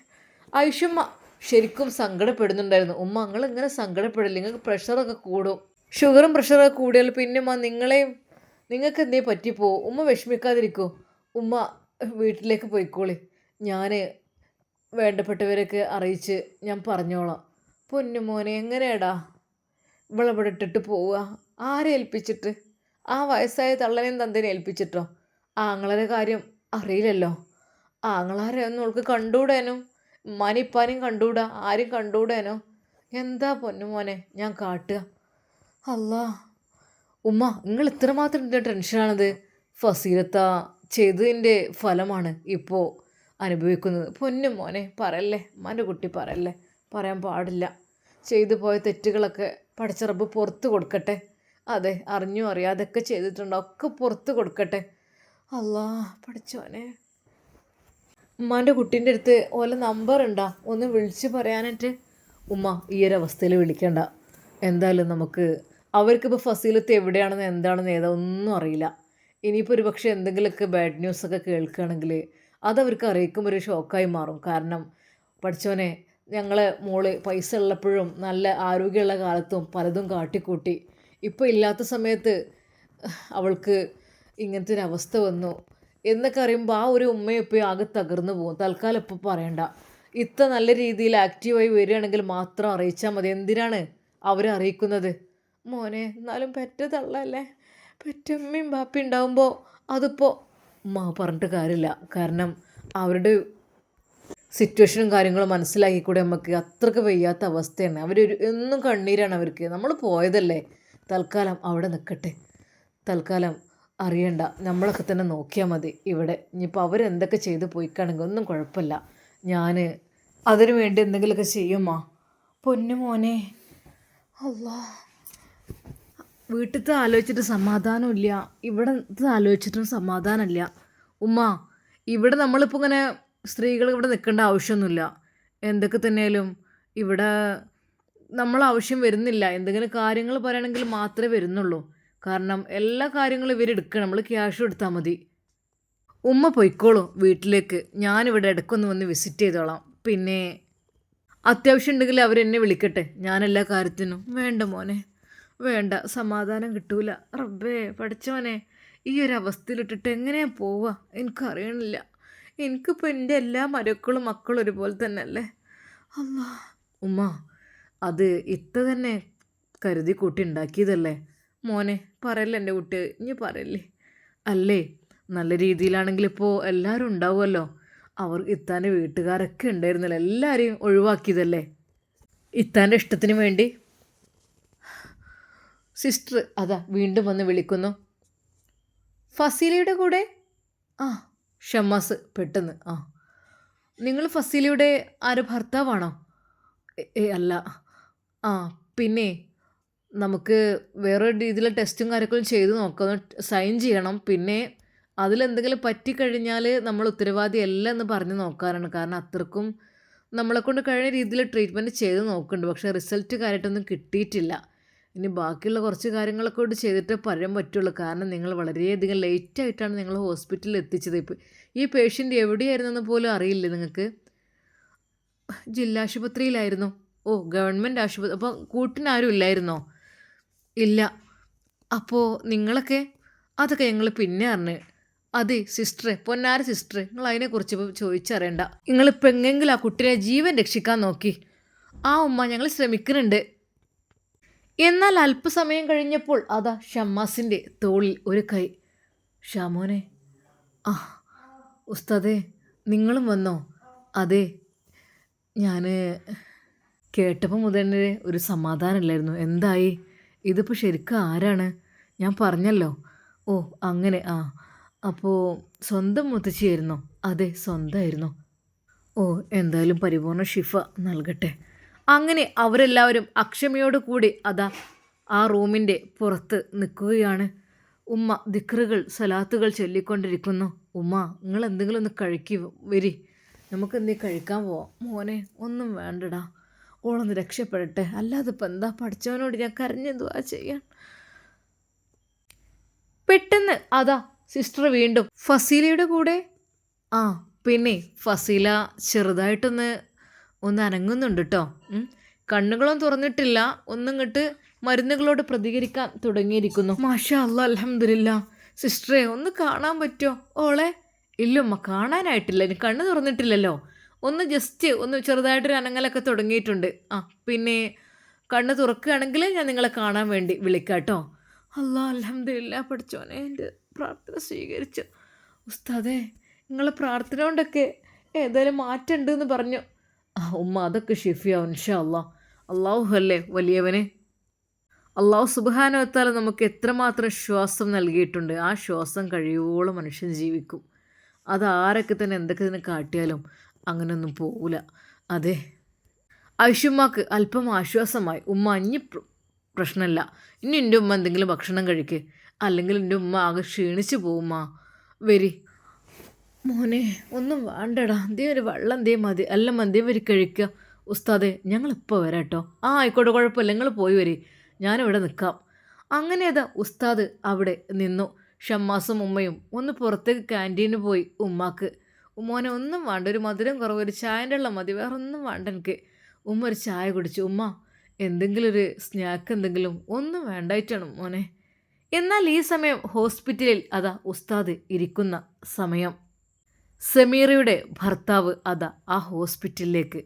ഐഷമ്മ ശരിക്കും സങ്കടപ്പെടുന്നുണ്ടായിരുന്നു. ഉമ്മ നിങ്ങൾ ഇങ്ങനെ സങ്കടപ്പെടില്ല? നിങ്ങൾക്ക് പ്രഷറൊക്കെ കൂടും. ഷുഗറും പ്രഷറൊക്കെ കൂടിയാൽ പിന്നെ ഉമ്മ നിങ്ങളെയും നിങ്ങൾക്ക് എന്തേ പറ്റിപ്പോവും ഉമ്മ വിഷമിക്കാതിരിക്കൂ? ഉമ്മ വീട്ടിലേക്ക് പോയിക്കോളി. ഞാൻ വേണ്ടപ്പെട്ടവരൊക്കെ അറിയിച്ച് ഞാൻ പറഞ്ഞോളാം. പൊന്നു മോനെ എങ്ങനെയാടാ? ഇവളെവിടെ ഇട്ടിട്ട് പോവുക. ആരെ ഏൽപ്പിച്ചിട്ട്? ആ വയസ്സായ തള്ളനെയും തന്തേനെ ഏൽപ്പിച്ചിട്ടോ? ആങ്ങളുടെ കാര്യം അറിയില്ലല്ലോ. ആങ്ങളാരെ ഒന്നും അവൾക്ക് കണ്ടുകൂടാനോ ഉമ്മാനും കണ്ടുകൂടാ ആരും കണ്ടുകൂടാനോ എന്താ പൊന്നു മോനെ? ഞാൻ കാട്ടുക. അല്ലാ. ഉമ്മ നിങ്ങൾ ഇത്രമാത്രം ഇതിന്റെ ടെൻഷനാണത്. ഫസീലത്ത ചെയ്തതിന്റെ ഫലമാണ് ഇപ്പോൾ അനുഭവിക്കുന്നത്. പൊന്നു മോനെ പറയല്ലേ? ഉമ്മാന്റെ കുട്ടി പറയല്ലേ? പറയാൻ പാടില്ല. ചെയ്തു പോയ തെറ്റുകളൊക്കെ പഠിച്ചറപ്പ് പുറത്ത് കൊടുക്കട്ടെ. അതെ അറിഞ്ഞു അറിയാതൊക്കെ ചെയ്തിട്ടുണ്ടോ. ഒക്കെ പുറത്ത് കൊടുക്കട്ടെ. അല്ലാ പഠിച്ചോനെ ഉമ്മാന്റെ കുട്ടീന്റെ അടുത്ത് ഓല നമ്പർ ഉണ്ടാ? ഒന്ന് വിളിച്ച് പറയാനായിട്ട്. ഉമ്മ ഈ ഒരു അവസ്ഥയിൽ വിളിക്കണ്ട. എന്തായാലും നമുക്ക് അവർക്കിപ്പോൾ ഫസീലത്ത് എവിടെയാണെന്ന് എന്താണെന്ന് ഏതാ ഒന്നും അറിയില്ല. ഇനിയിപ്പോൾ ഒരു പക്ഷേ എന്തെങ്കിലുമൊക്കെ ബാഡ് ന്യൂസൊക്കെ കേൾക്കുകയാണെങ്കിൽ അതവർക്ക് അറിയിക്കുമ്പോൾ ഒരു ഷോക്കായി മാറും. കാരണം പഠിച്ചവനെ ഞങ്ങളെ മോൾ പൈസ ഉള്ളപ്പോഴും നല്ല ആരോഗ്യമുള്ള കാലത്തും പലതും കാട്ടിക്കൂട്ടി. ഇപ്പോൾ ഇല്ലാത്ത സമയത്ത് അവൾക്ക് ഇങ്ങനത്തെ ഒരു അവസ്ഥ വന്നു. എന്നൊക്കെ അറിയുമ്പോൾ ആ ഒരു ഉമ്മയും ഇപ്പോൾ ആകെ തകർന്നു പോകും. തൽക്കാലം ഇപ്പോൾ പറയണ്ട. ഇത്ര നല്ല രീതിയിൽ ആക്റ്റീവായി വരികയാണെങ്കിൽ മാത്രം അറിയിച്ചാൽ മതി. എന്തിനാണ് അവരെ അറിയിക്കുന്നത്? മോനെ എന്നാലും പെറ്റ തള്ളല്ലേ ബാപ്പയും ഉണ്ടാവുമ്പോൾ അതിപ്പോൾ മാ പറഞ്ഞിട്ട് കാര്യമില്ല. കാരണം അവരുടെ സിറ്റുവേഷനും കാര്യങ്ങളും മനസ്സിലാക്കി കൂടെ നമുക്ക് അത്രയ്ക്ക് വയ്യാത്ത അവസ്ഥയാണ്. അവരൊരു എന്നും കണ്ണീരാണ് അവർക്ക്. നമ്മൾ പോയതല്ലേ? തൽക്കാലം അവിടെ നിൽക്കട്ടെ തൽക്കാലം അറിയണ്ട. നമ്മളൊക്കെ തന്നെ നോക്കിയാൽ മതി ഇവിടെ. ഇനിയിപ്പോൾ അവരെന്തൊക്കെ ചെയ്ത് പോയിക്കാണെങ്കിൽ ഒന്നും കുഴപ്പമില്ല. ഞാൻ അതിനു വേണ്ടി എന്തെങ്കിലുമൊക്കെ ചെയ്യുമോ? പൊന്നു മോനെ. അല്ലാ വീട്ടിലത്തെ ആലോചിച്ചിട്ട് സമാധാനമില്ല. ഇവിടത്തെ ആലോചിച്ചിട്ടും സമാധാനമില്ല. ഉമ്മ ഇവിടെ നമ്മളിപ്പോൾ ഇങ്ങനെ സ്ത്രീകൾ ഇവിടെ നിൽക്കേണ്ട ആവശ്യമൊന്നുമില്ല. എന്തൊക്കെ തന്നെയാലും ഇവിടെ നമ്മൾ ആവശ്യം വരുന്നില്ല. എന്തെങ്കിലും കാര്യങ്ങൾ പറയണമെങ്കിൽ മാത്രമേ വരുന്നുള്ളൂ. കാരണം എല്ലാ കാര്യങ്ങളും ഇവരെടുക്കണം നമ്മൾ ക്യാഷ് എടുത്താൽ മതി. ഉമ്മ പൊയ്ക്കോളൂ വീട്ടിലേക്ക്. ഞാനിവിടെ ഇടയ്ക്കൊന്ന് വന്ന് വിസിറ്റ് ചെയ്തോളാം. പിന്നെ അത്യാവശ്യം ഉണ്ടെങ്കിൽ അവരെന്നെ വിളിക്കട്ടെ. ഞാൻ എല്ലാ കാര്യത്തിനും വേണ്ട മോനെ. വേണ്ട. സമാധാനം കിട്ടൂല. റബ്ബേ പഠിച്ചോനെ ഈ ഒരു അവസ്ഥയിലിട്ടിട്ട് എങ്ങനെയാ പോവുക എനിക്കറിയണില്ല. എനിക്കിപ്പോൾ എന്റെ എല്ലാ മരക്കളും മക്കളും ഒരുപോലെ തന്നെ അല്ലേ അമ്മ ഉമ്മ അത് ഇത്ത തന്നെ കരുതി കൂട്ടി ഉണ്ടാക്കിയതല്ലേ? മോനെ പറയല്ലേ എന്റെ കുട്ടി? ഇനി പറയല്ലേ. അല്ലേ നല്ല രീതിയിലാണെങ്കിൽ ഇപ്പോൾ എല്ലാവരും ഉണ്ടാവുമല്ലോ. അവർ ഇത്താന്റെ വീട്ടുകാരൊക്കെ ഉണ്ടായിരുന്നല്ലോ. എല്ലാവരെയും ഒഴിവാക്കിയതല്ലേ? ഇത്താന്റെ ഇഷ്ടത്തിന് വേണ്ടി. സിസ്റ്റർ അതാ വീണ്ടും വന്ന് വിളിക്കുന്നു. ഫസീലയുടെ കൂടെ? ആ ഷമ്മാസ് പെട്ടെന്ന് ആ. നിങ്ങൾ ഫസീലയുടെ ആര് ഭർത്താവാണോ? ഏ അല്ല. ആ പിന്നെ? നമുക്ക് വേറെ രീതിയിലുള്ള ടെസ്റ്റും കാര്യങ്ങളും ചെയ്ത് നോക്കാം സൈൻ ചെയ്യണം. പിന്നെ അതിലെന്തെങ്കിലും പറ്റിക്കഴിഞ്ഞാൽ നമ്മൾ ഉത്തരവാദിയല്ല എന്ന് പറഞ്ഞ് നോക്കാറാണ്. കാരണം അത്രക്കും നമ്മളെക്കൊണ്ട് കഴിഞ്ഞ രീതിയിൽ ട്രീറ്റ്മെന്റ് ചെയ്ത് നോക്കുന്നുണ്ട്. പക്ഷേ റിസൾട്ട് കാര്യമായിട്ടൊന്നും കിട്ടിയിട്ടില്ല. ഇനി ബാക്കിയുള്ള കുറച്ച് കാര്യങ്ങളൊക്കെ കൂടി ചെയ്തിട്ട് പറയാൻ പറ്റുള്ളൂ. കാരണം നിങ്ങൾ വളരെയധികം ലേറ്റ് ആയിട്ടാണ് നിങ്ങൾ ഹോസ്പിറ്റലിൽ എത്തിച്ചത്. ഇപ്പോൾ ഈ പേഷ്യന്റ് എവിടെയായിരുന്നെന്ന് പോലും അറിയില്ലേ നിങ്ങൾക്ക്? ജില്ലാശുപത്രിയിലായിരുന്നു ഓ ഗവൺമെന്റ് ആശുപത്രി. അപ്പോൾ കൂട്ടിനാരും ഇല്ലായിരുന്നോ? ഇല്ല. അപ്പോൾ നിങ്ങളൊക്കെ? അതൊക്കെ ഞങ്ങൾ പിന്നെ അറിഞ്ഞ്. അതെ സിസ്റ്ററെ പൊന്നാര സിസ്റ്ററെ നിങ്ങൾ അതിനെക്കുറിച്ച് ഇപ്പോൾ ചോദിച്ചറിയണ്ട. നിങ്ങളിപ്പോൾ എങ്ങെങ്കിലും ആ കുട്ടിയെ ജീവൻ രക്ഷിക്കാൻ നോക്കി. ആ ഉമ്മ ഞങ്ങൾ ശ്രമിക്കുന്നുണ്ട്. എന്നാൽ അല്പസമയം കഴിഞ്ഞപ്പോൾ അതാ ഷമ്മാസിന്റെ തോളിൽ ഒരു കൈ. ഷാമോനെ ആ ഉസ്താദേ നിങ്ങളും വന്നോ? അതെ ഞാൻ കേട്ടപ്പോൾ തന്നെ ഒരു സമാധാനമില്ലായിരുന്നു എന്തായി? ഇതിപ്പോൾ ശരിക്കും ആരാണ്? ഞാൻ പറഞ്ഞല്ലോ. ഓ അങ്ങനെ ആ. അപ്പോൾ സ്വന്തം മുത്തശ്ശിയായിരുന്നോ? അതെ സ്വന്തമായിരുന്നു. ഓ എന്തായാലും പരിപൂർണ ഷിഫ നൽകട്ടെ. അങ്ങനെ അവരെല്ലാവരും അക്ഷമയോട് കൂടി അതാ ആ റൂമിന്റെ പുറത്ത് നിൽക്കുകയാണ്. ഉമ്മ ദിക്റുകൾ സലാത്തുകൾ ചൊല്ലിക്കൊണ്ടിരിക്കുന്നു. ഉമ്മ നിങ്ങൾ എന്തെങ്കിലും ഒന്ന് കഴിക്കും വരി. നമുക്ക് എന്തെങ്കിലും കഴിക്കാൻ പോവാം. മോനെ ഒന്നും വേണ്ടടാ. ഓളൊന്ന് രക്ഷപ്പെടട്ടെ. അല്ലാതെ ഇപ്പം എന്താ പഠിച്ചവനോട് ഞാൻ കരഞ്ഞെന്തുവാ ചെയ്യാൻ? പെട്ടെന്ന് അതാ സിസ്റ്റർ വീണ്ടും ഫസീലയുടെ കൂടെ. ആ പിന്നെ ഫസീല ചെറുതായിട്ടൊന്ന് ഒന്ന് അനങ്ങുന്നുണ്ട് കേട്ടോ കണ്ണുകളൊന്നും തുറന്നിട്ടില്ല. ഒന്നും ഇങ്ങോട്ട് മരുന്നുകളോട് പ്രതികരിക്കാൻ തുടങ്ങിയിരിക്കുന്നു. മാഷാ അല്ല അലഹമില്ല സിസ്റ്ററെ ഒന്ന് കാണാൻ പറ്റുമോ ഓളെ ഇല്ലമ്മ കാണാനായിട്ടില്ല. ഇനി കണ്ണ് തുറന്നിട്ടില്ലല്ലോ. ഒന്ന് ജസ്റ്റ് ഒന്ന് ചെറുതായിട്ടൊരു അനങ്ങലൊക്കെ തുടങ്ങിയിട്ടുണ്ട്. ആ പിന്നെ കണ്ണ് തുറക്കുകയാണെങ്കിൽ ഞാൻ നിങ്ങളെ കാണാൻ വേണ്ടി വിളിക്കാം കേട്ടോ. അല്ലാ അലഹമില്ല പഠിച്ചോനെ എന്റെ പ്രാർത്ഥന സ്വീകരിച്ചു. ഉസ്താദേ നിങ്ങളെ പ്രാർത്ഥന കൊണ്ടൊക്കെ ഏതായാലും മാറ്റമുണ്ട് എന്ന് പറഞ്ഞു. ആ ഉമ്മ അതൊക്കെ ഷിഫിയാവും ഇൻഷാ അല്ലാ അള്ളാഹു അല്ലേ വലിയവനെ അള്ളാഹു സുബാനവത്താൽ നമുക്ക് എത്രമാത്രം ശ്വാസം നൽകിയിട്ടുണ്ട്. ആ ശ്വാസം കഴിയുവോളം മനുഷ്യൻ ജീവിക്കും. അത് ആരൊക്കെ തന്നെ എന്തൊക്കെ തന്നെ കാട്ടിയാലും അങ്ങനെയൊന്നും പോവില്ല അതെ. ഐഷുമ്മക്ക് അല്പം ആശ്വാസമായി. ഉമ്മ അഞ്ഞ് പ്രശ്നമല്ല ഇനി എന്റെ ഉമ്മ എന്തെങ്കിലും ഭക്ഷണം കഴിക്ക്. അല്ലെങ്കിൽ എന്റെ ഉമ്മ ആകെ ക്ഷീണിച്ചു പോകുമ്മ വരി. മോനെ ഒന്നും വേണ്ടടാ. എന്തേ ഒരു വെള്ളം എന്തേ മതി. അല്ല മന്തിയും വരി കഴിക്കുക ഉസ്താദെ ഞങ്ങളിപ്പോൾ വരാം കേട്ടോ ആ ആയിക്കോട്ടെ കുഴപ്പമില്ല. നിങ്ങൾ പോയി വരി. ഞാനിവിടെ നിൽക്കാം അങ്ങനെ അതാ ഉസ്താദ് അവിടെ നിന്നു. ഷമ്മാസും ഉമ്മയും ഒന്ന് പുറത്തേക്ക് ക്യാന്റീനിൽ പോയി ഉമ്മാക്ക് ഉമ്മോനെ ഒന്നും വേണ്ട ഒരു മധുരം കുറവ് ഒരു ചായന്റെ ഉള്ള മതി വേറെ ഒന്നും വേണ്ട എനിക്ക്. ഉമ്മ ഒരു ചായ കുടിച്ചു. ഉമ്മ എന്തെങ്കിലും ഒരു സ്നാക്ക് എന്തെങ്കിലും ഒന്നും വേണ്ടായിട്ടാണ് മോനെ. എന്നാൽ ഈ സമയം ഹോസ്പിറ്റലിൽ അതാ ഉസ്താദ് ഇരിക്കുന്ന സമയം. സമീറയുടെ ഭർത്താവ് അതാ ആ ഹോസ്പിറ്റലിലേക്ക്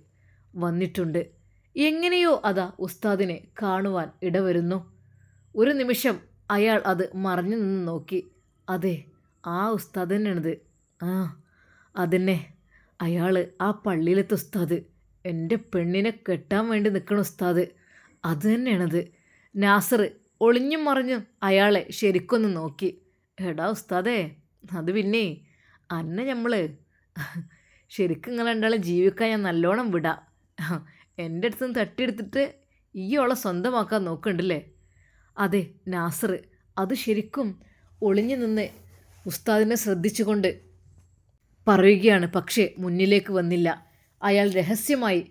വന്നിട്ടുണ്ട്. എങ്ങനെയോ അതാ ഉസ്താദിനെ കാണുവാൻ ഇടവരുന്നു. ഒരു നിമിഷം അയാൾ അത് മറിഞ്ഞു നിന്ന് നോക്കി. അതെ ആ ഉസ്താദ് തന്നെയാണിത്. ആ അതന്നെ. അയാൾ ആ പള്ളിയിലത്തെ ഉസ്താദ്. എന്റെ പെണ്ണിനെ കെട്ടാൻ വേണ്ടി നിൽക്കണ ഉസ്താദ്. അത് തന്നെയാണത്. നാസർ ഒളിഞ്ഞും മറിഞ്ഞും അയാളെ ശരിക്കൊന്ന് നോക്കി. എടാ ഉസ്താദേ അത് പിന്നെ. അന്നെ നമ്മൾ ശരിക്കും നിങ്ങൾ രണ്ടാളും ജീവിക്കാൻ ഞാൻ നല്ലോണം വിടാം. എന്റെ അടുത്ത് നിന്ന് തട്ടിയെടുത്തിട്ട് ഈ സ്വന്തമാക്കാൻ നോക്കണ്ടല്ലേ? അതെ നാസർ അത് ശരിക്കും ഒളിഞ്ഞു നിന്ന് ഉസ്താദിനെ ശ്രദ്ധിച്ചുകൊണ്ട് പറയുകയാണ്. പക്ഷേ മുന്നിലേക്ക് വന്നില്ല. അയാൾ രഹസ്യമായി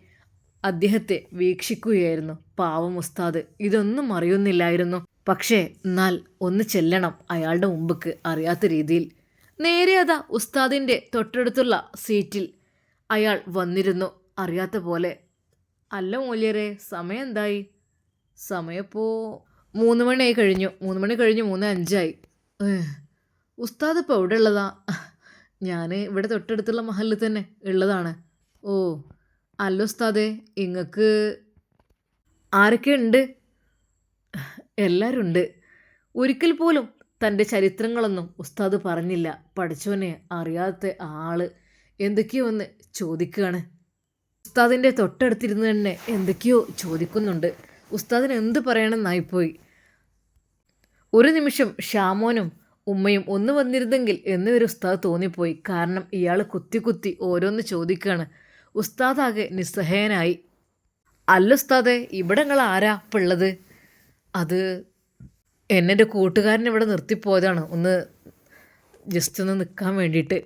അദ്ദേഹത്തെ വീക്ഷിക്കുകയായിരുന്നു. പാവം ഉസ്താദ് ഇതൊന്നും അറിയുന്നില്ലായിരുന്നു. പക്ഷേ എന്നാൽ ഒന്ന് ചെല്ലണം അയാളുടെ മുമ്പക്ക് അറിയാത്ത രീതിയിൽ. നേരെ അതാ ഉസ്താദിന്റെ തൊട്ടടുത്തുള്ള സീറ്റിൽ അയാൾ വന്നിരുന്നു. അറിയാത്ത പോലെ അല്ല മൂല്യരെ സമയം എന്തായി സമയപ്പോ മൂന്ന് മണിയായി കഴിഞ്ഞു. മൂന്ന് മണി കഴിഞ്ഞു മൂന്ന് അഞ്ചായി. ഉസ്താദ് ഇപ്പോൾ എവിടെ ഉള്ളതാ ഞാൻ ഇവിടെ തൊട്ടടുത്തുള്ള മഹലിൽ തന്നെ ഉള്ളതാണ്. ഓ അല്ല ഉസ്താദേ ഇങ്ങക്ക് ആരൊക്കെ ഉണ്ട്? എല്ലാവരും ഉണ്ട് ഒരിക്കൽ പോലും തന്റെ ചരിത്രങ്ങളൊന്നും ഉസ്താദ് പറഞ്ഞില്ല. പഠിച്ചവനെ അറിയാത്ത ആൾ എന്തൊക്കെയോ ഒന്ന് ചോദിക്കുകയാണ് ഉസ്താദിന്റെ തൊട്ടടുത്തിരുന്ന് തന്നെ എന്തൊക്കെയോ ചോദിക്കുന്നുണ്ട്. ഉസ്താദിന് എന്ത് പറയണമെന്നായിപ്പോയി ഒരു നിമിഷം ഷാമോനും ഉമ്മയും ഒന്ന് വന്നിരുന്നെങ്കിൽ എന്നൊരു ഉസ്താദ് തോന്നിപ്പോയി. കാരണം ഇയാൾ കുത്തി കുത്തി ഓരോന്ന് ചോദിക്കുകയാണ് ഉസ്താദാകെ നിസ്സഹയനായി അല്ല ഉസ്താദെ ഇവിടെ നിങ്ങൾ ആരാ? പിള്ളത് അത് എന്നെ കൂട്ടുകാരൻ ഇവിടെ നിർത്തിപ്പോയതാണ്. ഒന്ന് ജസ്റ്റ് ഒന്ന് നിൽക്കാൻ വേണ്ടിയിട്ട്.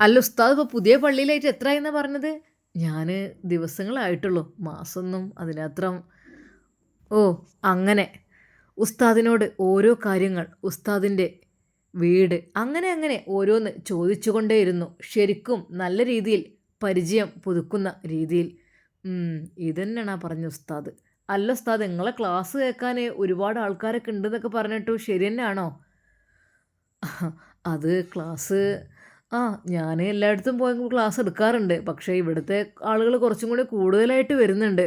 അല്ല ഉസ്താദ് ഇപ്പോൾ പുതിയ പള്ളിയിലായിട്ട് എത്രയെന്നാണ് പറഞ്ഞത്? ഞാൻ ദിവസങ്ങളായിട്ടുള്ളൂ. മാസമൊന്നും അതിനത്രം. ഓ അങ്ങനെ. ഉസ്താദിനോട് ഓരോ കാര്യങ്ങൾ ഉസ്താദിന്റെ വീട്. അങ്ങനെ അങ്ങനെ ഓരോന്ന് ചോദിച്ചുകൊണ്ടേയിരുന്നു. ശരിക്കും നല്ല രീതിയിൽ പരിചയം പുതുക്കുന്ന രീതിയിൽ. ഇതന്നെയാണ് ആ പറഞ്ഞ ഉസ്താദ്. അല്ല ഉസ്താദ് നിങ്ങളെ ക്ലാസ് കേൾക്കാൻ ഒരുപാട് ആൾക്കാരൊക്കെ ഉണ്ടെന്നൊക്കെ പറഞ്ഞിട്ടു ശരി തന്നെയാണോ? അത് ക്ലാസ് ആ ഞാൻ എല്ലായിടത്തും പോയി ക്ലാസ് എടുക്കാറുണ്ട്. പക്ഷേ ഇവിടുത്തെ ആളുകൾ കുറച്ചും കൂടി കൂടുതലായിട്ട് വരുന്നുണ്ട്.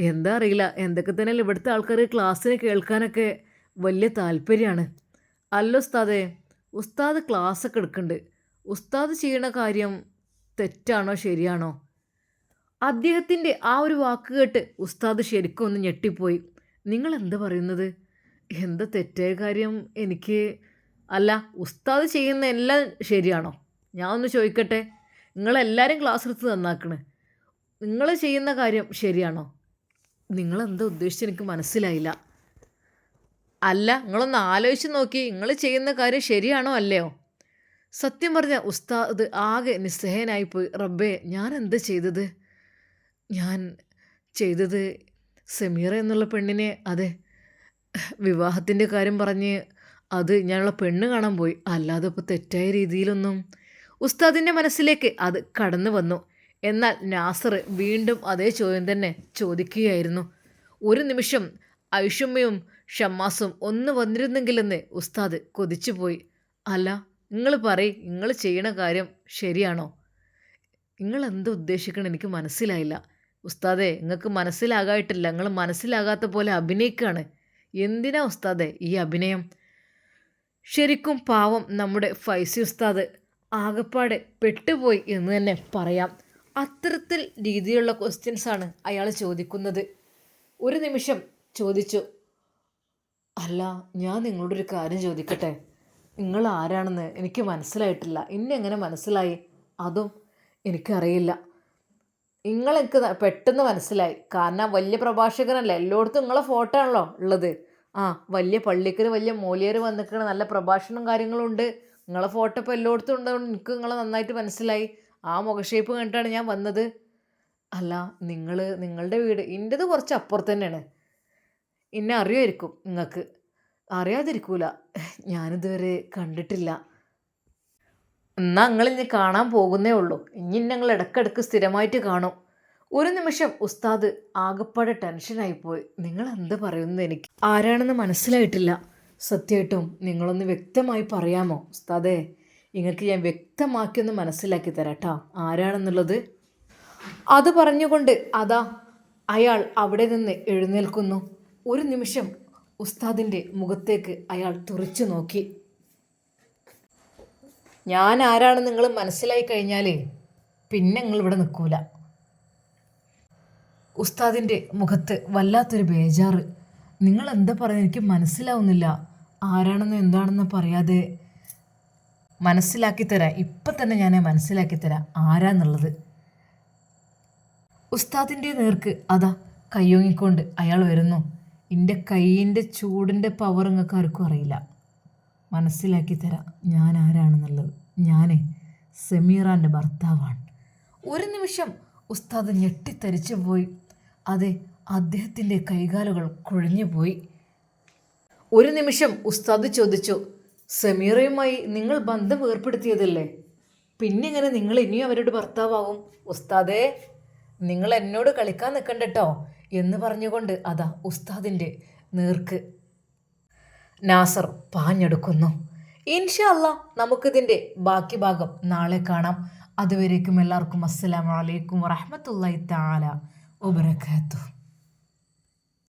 എന്താ അറിയില്ല എന്തൊക്കെ തന്നെയല്ല ഇവിടുത്തെ ആൾക്കാർ ക്ലാസ്സിന് കേൾക്കാനൊക്കെ വലിയ താല്പര്യമാണ്. അല്ല ഉസ്താദേ ഉസ്താദ് ക്ലാസ്സൊക്കെ എടുക്കുന്നുണ്ട് ഉസ്താദ് ചെയ്യണ കാര്യം തെറ്റാണോ ശരിയാണോ? അദ്ദേഹത്തിന്റെ ആ ഒരു വാക്ക് കേട്ട് ഉസ്താദ് ശരിക്കും ഒന്ന് ഞെട്ടിപ്പോയി. നിങ്ങൾ എന്താ പറയുന്നത്? എന്താ തെറ്റായ കാര്യം എനിക്ക്? അല്ല ഉസ്താദ് ചെയ്യുന്ന എല്ലാം ശരിയാണോ? ഞാൻ ഒന്ന് ചോദിക്കട്ടെ. നിങ്ങളെല്ലാവരും ക്ലാസ് എടുത്ത് നന്നാക്കണ്. നിങ്ങൾ ചെയ്യുന്ന കാര്യം ശരിയാണോ? നിങ്ങളെന്താ ഉദ്ദേശിച്ച് എനിക്ക് മനസ്സിലായില്ല. അല്ല നിങ്ങളൊന്ന് ആലോചിച്ച് നോക്കി. നിങ്ങൾ ചെയ്യുന്ന കാര്യം ശരിയാണോ അല്ലയോ? സത്യം പറഞ്ഞ ഉസ്താദ് ആകെ നിസ്സഹനായിപ്പോയി റബ്ബേ ഞാൻ എന്ത് ചെയ്തത്? ഞാൻ ചെയ്തത് സമീറ എന്നുള്ള പെണ്ണിനെ അതെ വിവാഹത്തിന്റെ കാര്യം പറഞ്ഞ് അത് ഞാനുള്ള പെണ്ണ് കാണാൻ പോയി. അല്ലാതെ ഇപ്പോൾ തെറ്റായ രീതിയിലൊന്നും ഉസ്താദിന്റെ മനസ്സിലേക്ക് അത് കടന്നു വന്നു. എന്നാൽ നാസർ വീണ്ടും അതേ ചോദ്യം തന്നെ ചോദിക്കുകയായിരുന്നു. ഒരു നിമിഷം ഐഷമ്മയും ഷമ്മാസും ഒന്ന് വന്നിരുന്നെങ്കിലെന്ന് ഉസ്താദ് കൊതിച്ചുപോയി. അല്ല നിങ്ങൾ പറയും നിങ്ങൾ ചെയ്യണ കാര്യം ശരിയാണോ? നിങ്ങൾ എന്ത് ഉദ്ദേശിക്കണം എനിക്ക് മനസ്സിലായില്ല. ഉസ്താദെ നിങ്ങൾക്ക് മനസ്സിലാകായിട്ടില്ല. നിങ്ങൾ മനസ്സിലാകാത്ത പോലെ അഭിനയിക്കുകയാണ് എന്തിനാ ഉസ്താദെ ഈ അഭിനയം? ശരിക്കും പാവം നമ്മുടെ ഫൈസി ഉസ്താദ്. ആകപ്പാടെ പെട്ടുപോയി എന്ന് തന്നെ പറയാം. അത്തരത്തിൽ രീതിയിലുള്ള ക്വസ്റ്റ്യൻസാണ് അയാൾ ചോദിക്കുന്നത്. ഒരു നിമിഷം ചോദിച്ചു. അല്ല ഞാൻ നിങ്ങളോടൊരു കാര്യം ചോദിക്കട്ടെ? നിങ്ങൾ ആരാണെന്ന് എനിക്ക് മനസ്സിലായിട്ടില്ല. ഇന്നെ എങ്ങനെ മനസ്സിലായി? അതും എനിക്കറിയില്ല. നിങ്ങളെനിക്ക് പെട്ടെന്ന് മനസ്സിലായി. കാരണം വലിയ പ്രഭാഷകനല്ല. എല്ലായിടത്തും നിങ്ങളെ ഫോട്ടോ ആണല്ലോ ഉള്ളത്. ആ വലിയ പള്ളിക്കര് വലിയ മൂലിയർ വന്നിക്കണ. നല്ല പ്രഭാഷണം കാര്യങ്ങളും ഉണ്ട്. നിങ്ങളെ ഫോട്ടോ ഇപ്പോൾ എല്ലായിടത്തും ഉണ്ടതുകൊണ്ട് എനിക്ക് നിങ്ങളെ നന്നായിട്ട് മനസ്സിലായി. ആ മുഖഷേപ്പ് കണ്ടിട്ടാണ് ഞാൻ വന്നത്. അല്ല നിങ്ങൾ നിങ്ങളുടെ വീട് എന്റെത് കുറച്ച് അപ്പുറത്ത് തന്നെയാണ്. എന്നെ അറിയുമായിരിക്കും നിങ്ങൾക്ക് അറിയാതിരിക്കൂല. ഞാനിതുവരെ കണ്ടിട്ടില്ല. എന്നാൽ നിങ്ങൾ ഇനി കാണാൻ പോകുന്നേ ഉള്ളൂ. ഇനി ഞങ്ങൾ ഇടയ്ക്കിടയ്ക്ക് സ്ഥിരമായിട്ട് കാണും. ഒരു നിമിഷം ഉസ്താദ് ആകപ്പാടെ ടെൻഷനായിപ്പോയി നിങ്ങൾ എന്ത് പറയുന്നത് എനിക്ക്? ആരാണെന്ന് മനസ്സിലായിട്ടില്ല. സത്യമായിട്ടും നിങ്ങളൊന്ന് വ്യക്തമായി പറയാമോ? ഉസ്താദേ നിങ്ങൾക്ക് ഞാൻ വ്യക്തമാക്കി ഒന്ന് മനസ്സിലാക്കി തരാട്ടോ. ആരാണെന്നുള്ളത്? അത് പറഞ്ഞുകൊണ്ട് അതാ അയാൾ അവിടെ നിന്ന് എഴുന്നേൽക്കുന്നു. ഒരു നിമിഷം ഉസ്താദിന്റെ മുഖത്തേക്ക് അയാൾ തുറച്ചു നോക്കി. ഞാൻ ആരാണെന്ന് നിങ്ങൾ മനസ്സിലായി കഴിഞ്ഞാൽ പിന്നെ നിങ്ങൾ ഇവിടെ നിൽക്കൂല. ഉസ്താദിന്റെ മുഖത്ത് വല്ലാത്തൊരു ബേജാറ്. നിങ്ങൾ എന്താ പറയുന്നത് എനിക്ക് മനസ്സിലാവുന്നില്ല. ആരാണെന്ന് എന്താണെന്ന് പറയാതെ മനസ്സിലാക്കി തരാം. ഇപ്പം തന്നെ ഞാൻ മനസ്സിലാക്കി തരാം ആരാന്നുള്ളത്. ഉസ്താദിന്റെ നേർക്ക് അതാ കയ്യോങ്ങിക്കൊണ്ട് അയാൾ വരുന്നു. എന്റെ കൈയിന്റെ ചൂടിന്റെ പവർ നിങ്ങൾക്ക് ആർക്കും അറിയില്ല. മനസ്സിലാക്കി തരാം ഞാൻ ആരാണെന്നുള്ളത്. ഞാൻ സമീറാന്റെ ഭർത്താവാണ്. ഒരു നിമിഷം ഉസ്താദ് ഞെട്ടിത്തരിച്ചു പോയി. അതെ അദ്ദേഹത്തിന്റെ കൈകാലുകൾ കുഴഞ്ഞു പോയി. ഒരു നിമിഷം ഉസ്താദ് ചോദിച്ചു സമീറയുമായി നിങ്ങൾ ബന്ധം ഏർപ്പെടുത്തിയതല്ലേ? പിന്നെ എങ്ങനെ നിങ്ങൾ ഇനിയും അവരുടെ ഭർത്താവാകും ഉസ്താദേ നിങ്ങൾ എന്നോട് കളിക്കാൻ നിൽക്കണ്ടട്ടോ എന്ന് പറഞ്ഞുകൊണ്ട് അതാ ഉസ്താദിന്റെ നേർക്ക് നാസർ പാഞ്ഞെടുക്കുന്നു. ഇൻഷല്ല നമുക്കിതിന്റെ ബാക്കി ഭാഗം നാളെ കാണാം. അതുവരേക്കും എല്ലാവർക്കും അസ്സലാമു അലൈക്കും വറഹ്മത്തുള്ളാഹി തആല വബറകാതുഹു.